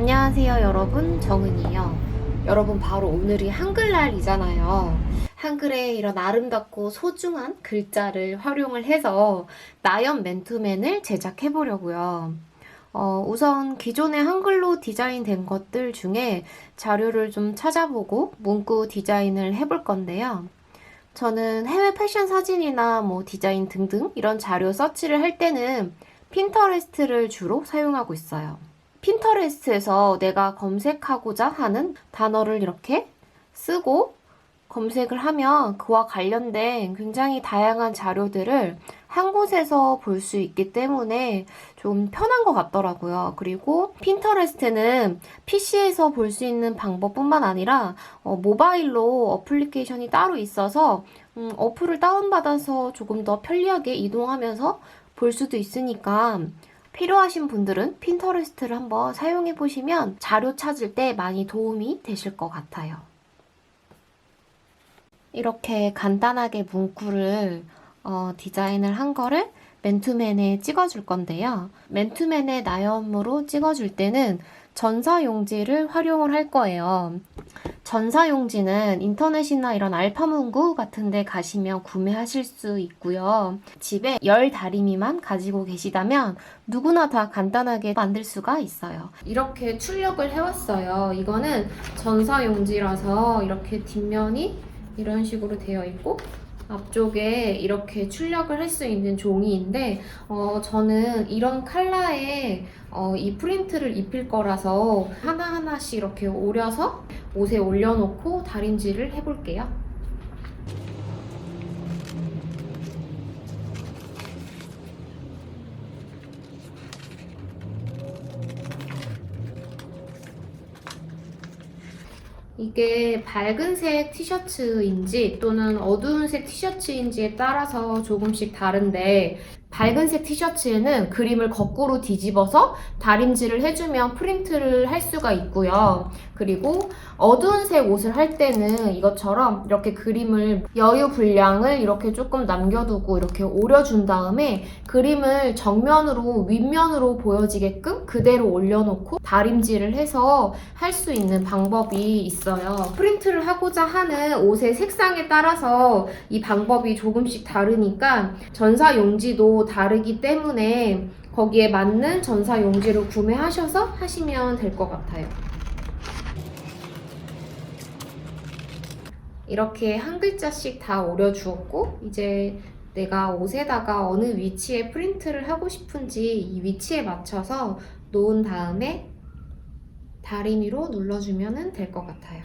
안녕하세요 여러분. 정은이요. 여러분 바로 오늘이 한글날이잖아요. 한글에 이런 아름답고 소중한 글자를 활용을 해서 나연 맨투맨을 제작해 보려고요. 어, 우선 기존에 한글로 디자인된 것들 중에 자료를 좀 찾아보고 문구 디자인을 해볼 건데요. 저는 해외 패션 사진이나 뭐 디자인 등등 이런 자료 서치를 할 때는 핀터레스트를 주로 사용하고 있어요. 핀터레스트에서 내가 검색하고자 하는 단어를 이렇게 쓰고 검색을 하면 그와 관련된 굉장히 다양한 자료들을 한 곳에서 볼 수 있기 때문에 좀 편한 것 같더라고요. 그리고 핀터레스트는 PC에서 볼 수 있는 방법뿐만 아니라 어, 모바일로 어플리케이션이 따로 있어서 음, 어플을 다운받아서 조금 더 편리하게 이동하면서 볼 수도 있으니까 필요하신 분들은 핀터레스트를 한번 사용해 보시면 자료 찾을 때 많이 도움이 되실 것 같아요. 이렇게 간단하게 문구를 어, 디자인을 한 거를 맨투맨에 찍어줄 건데요. 맨투맨의 나염으로 찍어줄 때는 전사 용지를 활용을 할 거예요. 전사용지는 인터넷이나 이런 알파문구 같은 데 가시면 구매하실 수 있고요. 집에 열 다리미만 가지고 계시다면 누구나 다 간단하게 만들 수가 있어요. 이렇게 출력을 해왔어요. 이거는 전사용지라서 이렇게 뒷면이 이런 식으로 되어 있고 앞쪽에 이렇게 출력을 할 수 있는 종이인데 어, 저는 이런 컬러에 어, 이 프린트를 입힐 거라서 하나하나씩 이렇게 오려서 옷에 올려놓고 다림질을 해볼게요. 이게 밝은색 티셔츠인지 또는 어두운색 티셔츠인지에 따라서 조금씩 다른데 밝은색 티셔츠에는 그림을 거꾸로 뒤집어서 다림질을 해주면 프린트를 할 수가 있고요. 그리고 어두운 색 옷을 할 때는 이것처럼 이렇게 그림을 여유 분량을 이렇게 조금 남겨두고 이렇게 오려준 다음에 그림을 정면으로 윗면으로 보여지게끔 그대로 올려놓고 다림질을 해서 할 수 있는 방법이 있어요. 프린트를 하고자 하는 옷의 색상에 따라서 이 방법이 조금씩 다르니까 전사 용지도 다르기 때문에 거기에 맞는 전사 용지를 구매하셔서 하시면 될 것 같아요. 이렇게 한 글자씩 다 오려주었고 이제 내가 옷에다가 어느 위치에 프린트를 하고 싶은지 이 위치에 맞춰서 놓은 다음에 다리미로 눌러주면 될 것 같아요.